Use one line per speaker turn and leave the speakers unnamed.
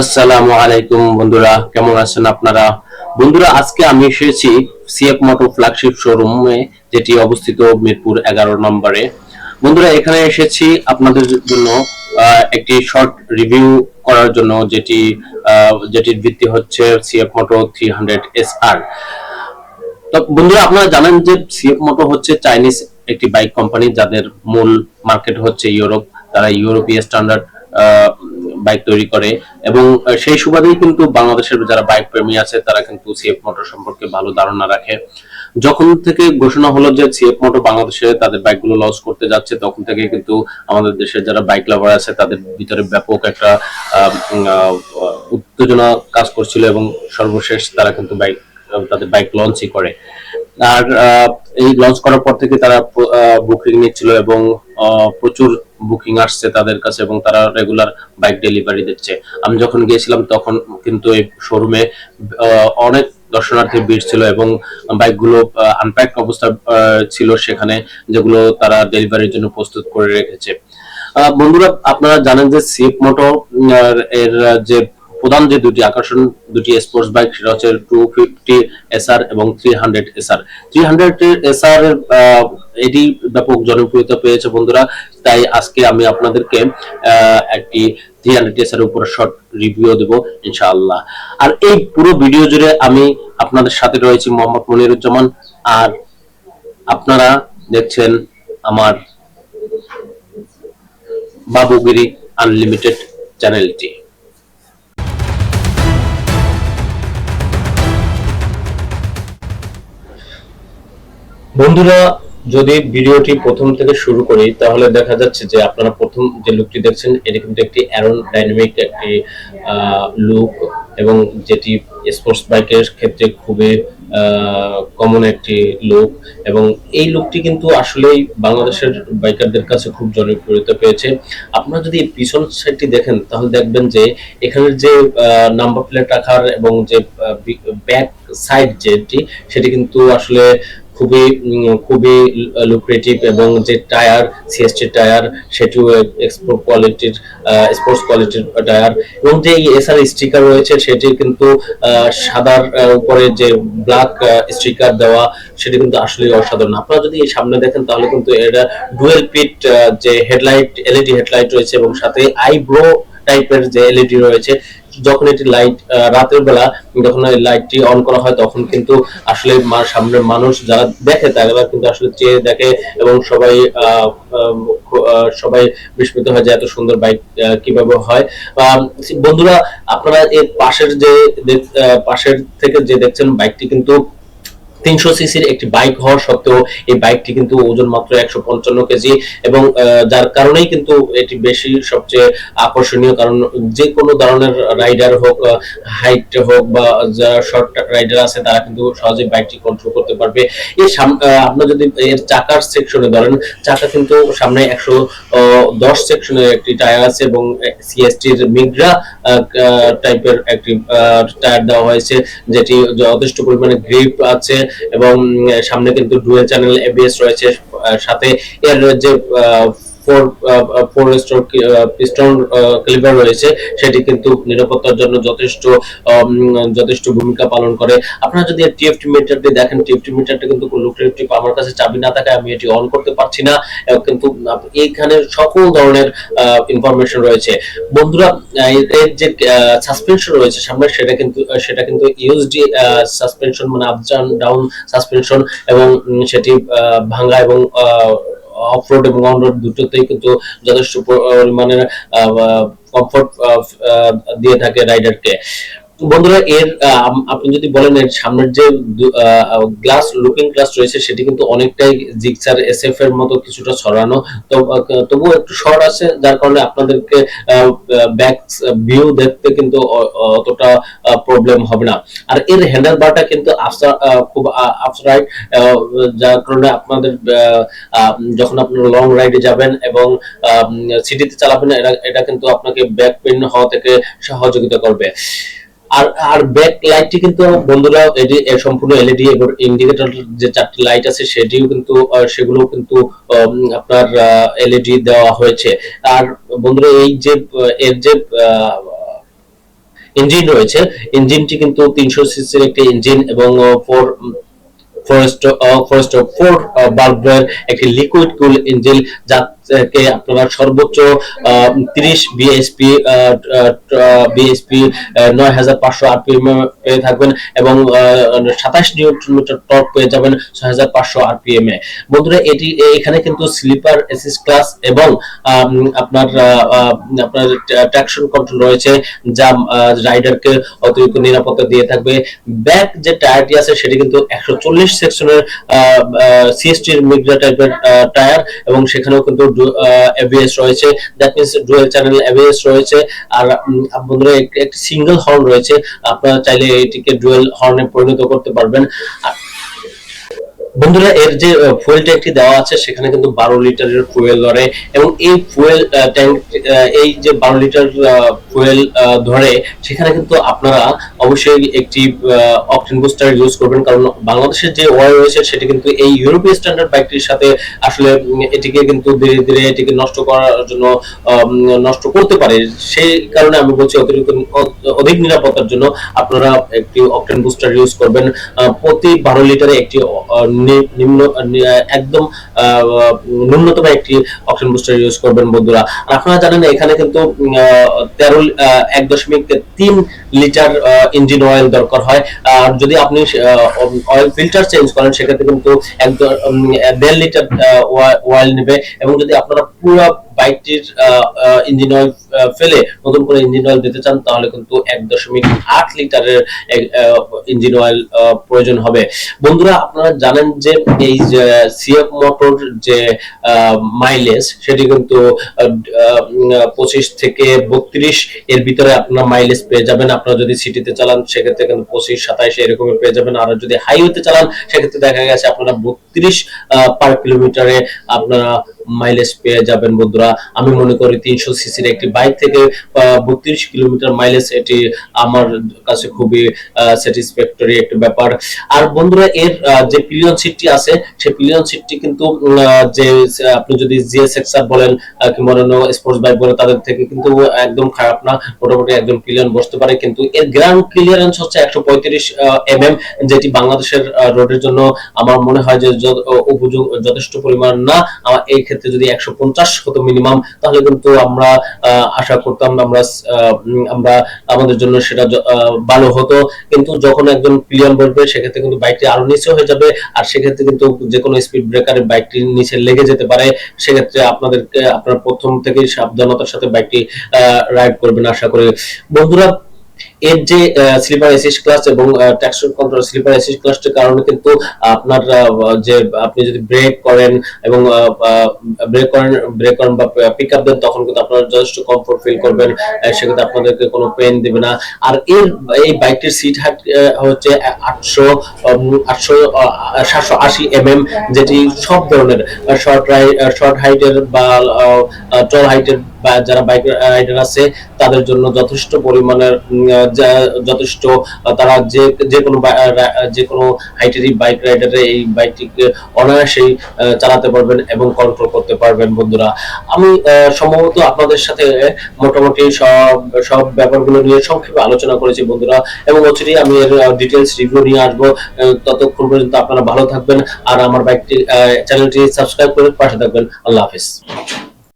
আসসালামু আলাইকুম বন্ধুরা, কেমন আছেন আপনারা? বন্ধুরা, আজকে আমি এসেছি সিএফ মোটো ফ্ল্যাগশিপ শোরুমে যেটি অবস্থিত মিরপুর এগারো নম্বরে। বন্ধুরা, এখানে এসেছি আপনাদের জন্য একটি শর্ট রিভিউ করার জন্য, যেটি যেটির ভিত্তি হচ্ছে CF Moto three hundred S R তো বন্ধুরা, আপনারা জানেন যে সিএফ মোটো হচ্ছে চাইনিজ একটি বাইক কোম্পানি যাদের মূল মার্কেট হচ্ছে ইউরোপ। তারা ইউরোপীয় স্ট্যান্ডার্ড বাইক তৈরি করে এবং সেই সুবাদেই কিন্তু বাংলাদেশের যারা বাইক প্রেমী আছে, তারা কিন্তু সিএফ মোটর সম্পর্কে ভালো ধারণা রাখে। যখন থেকে ঘোষণা হলো যে সিএফ মোটর বাংলাদেশে তাদের বাইকগুলো লঞ্চ করতে যাচ্ছে, তখন থেকে কিন্তু আমাদের দেশের যারা বাইক লাভার আছে, তাদের ভিতরে ব্যাপক একটা উত্তেজনা কাজ করছিল এবং সর্বশেষ তারা কিন্তু বাইক তাদের বাইক লঞ্চই করে। আর এই লঞ্চ করার পর থেকে তারা বুকিং নিচ্ছিল এবং প্রচুর বুকিং আসছে তাদের কাছে এবং তারা রেগুলার বাইক ডেলিভারি দিচ্ছে। আমি যখন গিয়েছিলাম তখন কিন্তু এই শোরুমে অনেক দর্শনার্থী ভিড় ছিল এবং বাইকগুলো আনপ্যাক অবস্থা ছিল সেখানে যেগুলো তারা ডেলিভারির জন্য প্রস্তুত করে রেখেছে। বন্ধুরা, আপনারা জানেন যে সিপ মোটো এর যে প্রধান যে দুটি আকর্ষণ, দুটি স্পোর্টস বাইক সেটা হচ্ছে টু ফিফটি এসআর এবং three hundred SR three hundred SR এটি ব্যাপক জনপ্রিয়তা পেয়েছে বন্ধুরা। তাই আজকে আমি আপনাদেরকে একটি থ্রি হান্ড্রেড এসআর উপর শর্ট রিভিউ দেবো, ইনশাআল্লাহ। আর এই পুরো ভিডিও জুড়ে আমি আপনাদের সাথে রয়েছি মোহাম্মদ মনিরুজ্জামান। আর আপনারা দেখছেন আমার বাবুগিরি আনলিমিটেড চ্যানেলটি। বন্ধুরা, যদি ভিডিওটি প্রথম থেকে শুরু করি, তাহলে দেখা যাচ্ছে যে আপনারা প্রথম যে লুকটি দেখছেন, এটি কিন্তু একটি অ্যারন ডাইনামিক একটি লুক এবং যেটি স্পোর্টস বাইকের ক্ষেত্রে খুবই কমন একটি লুক এবং এই লুকটি কিন্তু আসলেই বাংলাদেশের বাইকারদের কাছে খুব জনপ্রিয়তা পেয়েছে। আপনারা যদি পিছন সাইডটি দেখেন, তাহলে দেখবেন যে এখানের যে নাম্বার প্লেট রাখার এবং যে ব্যাক সাইড যেটি সেটি কিন্তু আসলে খুবই খুবই লুক্রেটিভ এবং যে টায়ার সিএসটি টায়ার সেটিও এক্সপোর্ট কোয়ালিটির স্পোর্টস কোয়ালিটির টায়ার এবং যে এসআর স্টিকার রয়েছে সেটি কিন্তু সাদার উপরে যে ব্ল্যাক স্টিকার দেওয়া, সেটি কিন্তু আসলে অসাধারণ। আপনারা যদি সামনে দেখেন, তাহলে কিন্তু এটা ডুয়েল পিট যে হেডলাইট এলইডি হেডলাইট রয়েছে এবং সাথে আইব্রো টাইপের যে এলইডি রয়েছে যখন এটি লাইট রাতের বেলা, যখন লাইটটি অন করা হয়, তখন কিন্তু আসলে সামনের মানুষ যারা দেখে, তারা কিন্তু আসলে চেয়ে দেখে এবং সবাই সবাই বিস্মিত হয় যে এত সুন্দর বাইক কীভাবে হয়। বন্ধুরা, আপনারা এর পাশের যে পাশের থেকে যে দেখছেন বাইকটি কিন্তু তিনশো সিসির একটি বাইক হওয়া সত্ত্বেও এই বাইকটি কিন্তু ওজন মাত্র একশো পঞ্চান্ন কেজি এবং যার কারণেই কিন্তু এটি বেশি সবচেয়ে আকর্ষণীয় কারণ যে কোনো ধরনের রাইডার হোক হাইট হোক বা যারা শর্ট রাইডার আছে তারা কিন্তু সহজে বাইকটি কন্ট্রোল করতে পারবে। আহ, আপনার যদি এর চাকার সেকশনে ধরেন চাকা কিন্তু সামনে একশো দশ সেকশনের একটি টায়ার আছে এবং সিএসটির মিগ্রা টাইপের একটি টায়ার দেওয়া হয়েছে যেটি যথেষ্ট পরিমাণে গ্রিপ আছে এবং সামনে কিন্তু ডুয়েল চ্যানেল এবিএস রয়েছে সাথে এর যে ফোর ফোর পিস্টন ক্লিভার রয়েছে, সেটি কিন্তু নিরাপত্তার জন্য যথেষ্ট যথেষ্ট ভূমিকা পালন করে। আপনারা যদি টিএফটি মিটারটি দেখেন টিএফটি মিটারটা কিন্তু আমার কাছে চাবি না আমি এটি অন করতে পারছি না কিন্তু এইখানে সকল ধরনের ইনফরমেশন রয়েছে। বন্ধুরা এর যে সাসপেনশন রয়েছে সামনে, সেটা কিন্তু সেটা কিন্তু ইউএসডি সাসপেনশন মানে আপ ডাউন সাসপেনশন এবং সেটি ভাঙা এবং অফরোড এবং অনরোড দুটোতেই কিন্তু যথেষ্ট পরিমাণের কমফোর্ট দিয়ে থাকে রাইডারকে বন্ধুরা, এর আপনি যদি বলেন এর সামনের যে গ্লাস লুকিং গ্লাস রয়েছে, সেটি কিন্তু অনেকটাই জিক্সার এসএফ এর মতো কিছুটা ছড়ানো। তবুও একটু শর্ট আছে, যার কারণে আপনাদেরকে ব্যাক ভিউ দেখতে কিন্তু অতটা প্রবলেম হবে না। আর এর হ্যান্ডেল বারটা কিন্তু আফটার খুব আফটার রাইড যার কারণে আপনাদের যখন আপনারা লং রাইডে যাবেন এবং সিটিতে চালাবেন এটা কিন্তু আপনাকে ব্যাক পেন হওয়া থেকে সহযোগিতা করবে। আর আর ব্যাক লাইটটি কিন্তু বন্ধুরা এটি সম্পূর্ণ এলইডি এবং ইন্ডিকেটর যে চারটি লাইট আছে সেটিও কিন্তু সেগুলো কিন্তু আপনার এলইডি দেওয়া হয়েছে। আর বন্ধুরা এই যে এর যে ইঞ্জিন রয়েছে ইঞ্জিনটি কিন্তু তিনশো সিসির একটি ইঞ্জিন এবং ফোর ফরেস্ট ফরেস্ট ফোর বাল্বের একটি লিকুইড কুল ইঞ্জিন যাকে আপনারা সর্বোচ্চ তিরিশ বিএসপি বিএসপি নয় হাজার পাঁচশো আরপিএম পেয়ে থাকবেন এবং সাতাশ নিউটন মিটার টর্ক পেয়ে যাবেন ছয় হাজার পাঁচশো আরপিএম এ। বন্ধুরা, এটি এখানে কিন্তু স্লিপার এসিস ক্লাস এবং আপনার আপনার ট্রাকশন কন্ট্রোল রয়েছে, যা রাইডারকে অতিরিক্ত নিরাপত্তা দিয়ে থাকবে। ব্যাক যে টায়ারটি আছে, সেটি কিন্তু একশো চল্লিশ সেকশনের সিএসটি মিগ্রা টাইপের টায়ার এবং সেখানেও কিন্তু এভিএস রয়েছে। That means dual channel ABS রয়েছে। আর বন্ধুরা একটি সিঙ্গেল হর্ন রয়েছে। আপনারা চাইলে এটিকে ডুয়েল হর্নে পরিণত করতে পারবেন। আর বন্ধুরা, এর যে ফুয়েল ট্যাঙ্কটি দেওয়া আছে, সেখানে কিন্তু বারো লিটারের ফুয়েল ধরে এবং এই ফুয়েল ট্যাঙ্ক এই যে বারো লিটার ফুয়েল ধরে, সেখানে কিন্তু আপনারা অবশ্যই একটি অকটেন বুস্টার ইউজ করবেন। কারণ বাংলাদেশের যে ওয়ার রয়েছে, সেটি কিন্তু এই ইউরোপীয় স্ট্যান্ডার্ড বাইকটির সাথে আসলে এটিকে কিন্তু ধীরে ধীরে এটিকে নষ্ট করার জন্য নষ্ট করতে পারে। সেই কারণে আমি বলছি, অতিরিক্ত, অধিক নিরাপত্তার জন্য আপনারা একটি অকটেন বুস্টার ইউজ করবেন। প্রতি বারো লিটারে একটি নিম্ন একদম ন্যূনতম একটি অপশন বুস্টার ইউজ করবেন বন্ধুরা। আপনারা জানেন এখানে কিন্তু তেরো এক দশমিক তিন লিটার ইঞ্জিন অয়েল দরকার হয়। আর যদি আপনি অয়েল ফিল্টার চেঞ্জ করেন, সেক্ষেত্রে কিন্তু এক দেড় লিটার অয়েল নেবে। এবং যদি আপনারা পুরো বাইকটির ইঞ্জিন অয়েল ফেলে নতুন করে ইঞ্জিন অয়েল দিতে চান, তাহলে কিন্তু এক দশমিক আট লিটারের ইঞ্জিন অয়েল প্রয়োজন হবে। বন্ধুরা, আপনারা জানেন যে এই সিএফ মোটর যে মাইলেজ সেটি কিন্তু পঁচিশ থেকে বত্রিশ এর ভিতরে আপনার মাইলেজ পেয়ে যাবেন। আপনারা যদি সিটিতে চালান, সেক্ষেত্রে কিন্তু পঁচিশ, সাতাইশ এরকমই পেয়ে যাবেন। আর যদি হাইওয়েতে চালান, সেক্ষেত্রে দেখা গেছে আপনারা বত্রিশ পার কিলোমিটারে আপনারা মাইলেজ পেয়ে যাবেন বন্ধুরা। আমি মনে করি তিনশো সিসির একটি বাইক থেকে বত্রিশ কিলোমিটার মাইলেজ এটি আমার কাছে খুবই স্যাটিসফ্যাক্টরি একটা ব্যাপার। আর বন্ধুরা, এর যে পিলিয়ন সিটটি আছে, সেই পিলিয়ন সিটটি কিন্তু যে, আপনি যদি জিএস এক্সার বলেন কিংবা অন্যান্য স্পোর্টস বাইক বলেন, তাদের থেকে কিন্তু একদম খারাপ না। মোটামুটি একদম পিলিয়ন বসতে পারে। কিন্তু এর গ্রাউন্ড ক্লিয়ারেন্স হচ্ছে একশো পঁয়ত্রিশ এম এম যেটি বাংলাদেশের রোডের জন্য আমার মনে হয় যে য- উপযোগ যথেষ্ট পরিমাণ না। আমার এই ক্ষেত্রে যদি একশো পঞ্চাশ হতো মিনিমাম তাহলে কিন্তু আমরা আশা করতাম আমরা আমরা আমাদের জন্য সেটা ভালো হতো। কিন্তু যখন একজন পিলিয়ন বলবে, সেক্ষেত্রে কিন্তু বাইকটি আরও নিচে হয়ে যাবে। আর সেক্ষেত্রে কিন্তু যে কোনো স্পিড ব্রেকারে বাইকটি নিচে লেগে যেতে পারে। সেক্ষেত্রে আপনাদেরকে, আপনার প্রথম থেকেই সাবধানতার সাথে বাইকটি রাইড করবেন, আশা করি। বন্ধুরা এর যে স্লিপার এসিস ক্লাস এবং ট্রাকশন কন্ট্রোল স্লিপার এসিস ক্লাসটির কারণে কিন্তু আপনার যে, আপনি যদি ব্রেক করেন এবং ব্রেক করেন ব্রেক করেন বা পিক আপ দেন, তখন কিন্তু আপনারা যথেষ্ট কমফোর্ট ফিল করবেন সেক্ষেত্রে আপনাদেরকে কোনো পেন দেবে না। আর এর, এই বাইকটির সিট হাইট হচ্ছে আটশো আটশো সাতশো আশি এম এম যেটি সব ধরনের শর্ট শর্ট হাইটের বা টল হাইটের বা যারা বাইক রাইডার আছে, তাদের জন্য যথেষ্ট পরিমাণের যথেষ্ট তারা যে যে কোনো যে কোনো হাইটেরই বাইক রাইডারে এই বাইকটিকে অনায়াসেই চালাতে পারবেন এবং কন্ট্রোল করতে পারবেন বন্ধুরা। আমি সম্ভবত আপনাদের সাথে মোটামুটি সব সব ব্যাপারগুলো নিয়ে সংক্ষেপে আলোচনা করেছি বন্ধুরা এবং অচিরেই আমি এর ডিটেলস রিভিউ নিয়ে আসব। ততক্ষণ পর্যন্ত আপনারা ভালো থাকবেন আর আমার বাইকটি চ্যানেলটি সাবস্ক্রাইব করে পাশে থাকবেন। আল্লাহ হাফিজ।